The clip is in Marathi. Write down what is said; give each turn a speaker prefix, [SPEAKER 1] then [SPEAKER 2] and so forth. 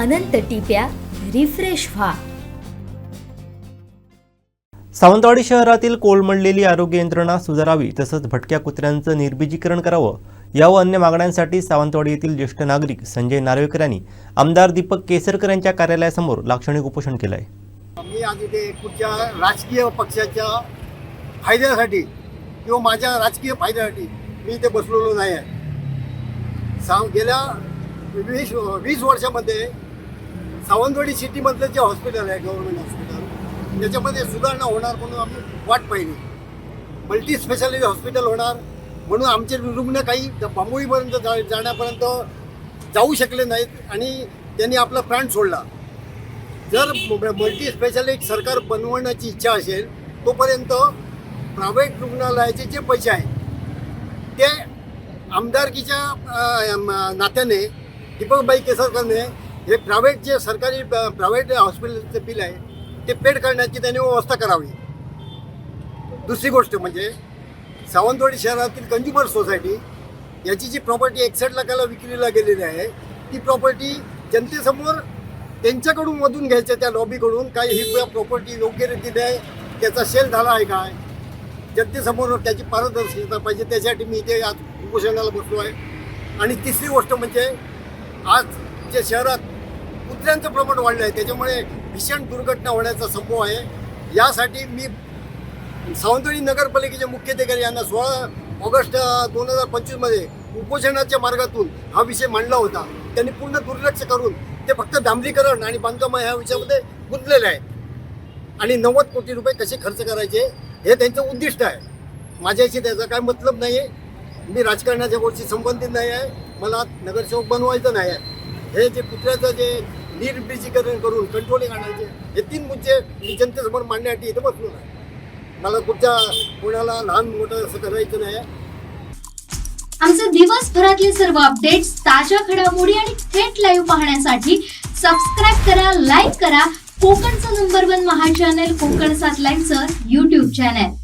[SPEAKER 1] अनंत टिप्या रिफ्रेश व्हा.
[SPEAKER 2] सावंतवाडी शहरातील कोलमडलेली आरोग्य यंत्रणा सुधारावी तसंच भटक्या कुत्र्यांचं निर्बीजीकरण करावं या व अन्य मागण्यांसाठी सावंतवाडी येथील ज्येष्ठ नागरिक संजय नार्वेकर यांनी आमदार दीपक केसरकर यांच्या कार्यालयासमोर लाक्षणिक उपोषण केलं आहे
[SPEAKER 3] मी आज इथे कुठच्या राजकीय पक्षाच्या फायद्यासाठी किंवा माझ्या राजकीय फायद्यासाठी मी इथे बसलेलो नाही आहे. गेल्या वीस वीस वर्षामध्ये सावंतवाडी सिटीमधलं जे हॉस्पिटल आहे गव्हर्नमेंट हॉस्पिटल त्याच्यामध्ये सुधारणा होणार म्हणून आम्ही वाट पाहिली. मल्टी स्पेशालिटी हॉस्पिटल होणार म्हणून आमचे रुग्ण काही बांबोळीपर्यंत जा जाण्यापर्यंत जाऊ शकले नाहीत आणि त्यांनी आपला प्राण सोडला. जर मल्टी स्पेशालिटी सरकार बनवण्याची इच्छा असेल तोपर्यंत प्रायव्हेट रुग्णालयाचे जे पैसे आहेत ते आमदारकीच्या नात्याने दीपकबाई केसरकरने हे प्रायव्हेट जे सरकारी प्रायव्हेट हॉस्पिटलचं बिल आहे ते पेड करण्याची त्यांनी व्यवस्था करावी. दुसरी गोष्ट म्हणजे सावंतवाडी शहरातील कंझ्युमर सोसायटी याची जी प्रॉपर्टी एकसष्ट लाखाला विक्रीला गेलेली आहे ती प्रॉपर्टी जनतेसमोर त्यांच्याकडून मधून घ्यायच्या त्या लॉबीकडून काय ही प्रॉपर्टी योग्य रीतीने आहे त्याचा सेल झाला आहे काय जनतेसमोर त्याची पारदर्शकता पाहिजे त्यासाठी मी इथे आज उपोषणाला बसलो आहे. आणि तिसरी गोष्ट म्हणजे आज जे शहरात कुत्र्यांचं प्रमाण वाढलं आहे. त्याच्यामुळे भीषण दुर्घटना होण्याचा संभव आहे. यासाठी मी सावंतवाडी नगरपालिकेचे मुख्याधिकारी यांना सोळा ऑगस्ट दोन हजार पंचवीसमध्ये उपोषणाच्या मार्गातून हा विषय मांडला होता. त्यांनी पूर्ण दुर्लक्ष करून ते फक्त डांबरीकरण आणि बांधकाम ह्या विषयामध्ये गुंतलेले आहेत. आणि नव्वद कोटी रुपये कसे खर्च करायचे हे त्यांचं उद्दिष्ट आहे. माझ्याशी त्याचा काय मतलब नाही आहे मी राजकारणाच्या गोष्टी संबंधित नाही आहे. मला नगरसेवक बनवायचं नाही आहे. हे जे कुत्र्याचं जे निर्बीजीकरण करून कंट्रोलिंग आणायचे. हे तीन मुद्दे मी जनतेसमोर मांडण्यासाठी इथं बसलो नाही. मला कुठच्या कोणाला लहान मोठं असं करायचं नाही.
[SPEAKER 4] आमचे दिवसभरातले सर्व अपडेट्स ताज्या घडामोडी आणि थेट लाईव्ह पाहण्यासाठी सबस्क्राईब करा लाईक करा. कोकणचं number one Maha channel Kokan सात लाईव्हचं युट्यूब चॅनल